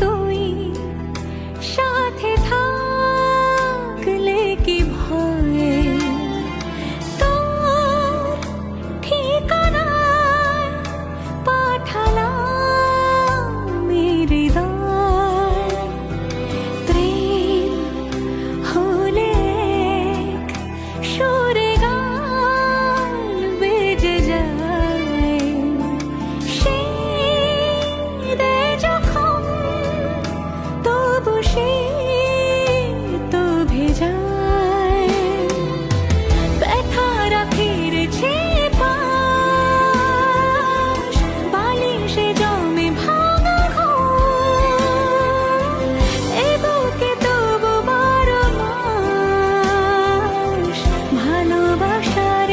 তুই সাথে থাকলে কি ভয়ে? তোর ঠিকানায় পাঠালাম হৃদয়। প্রেম হলে সুরে 跋山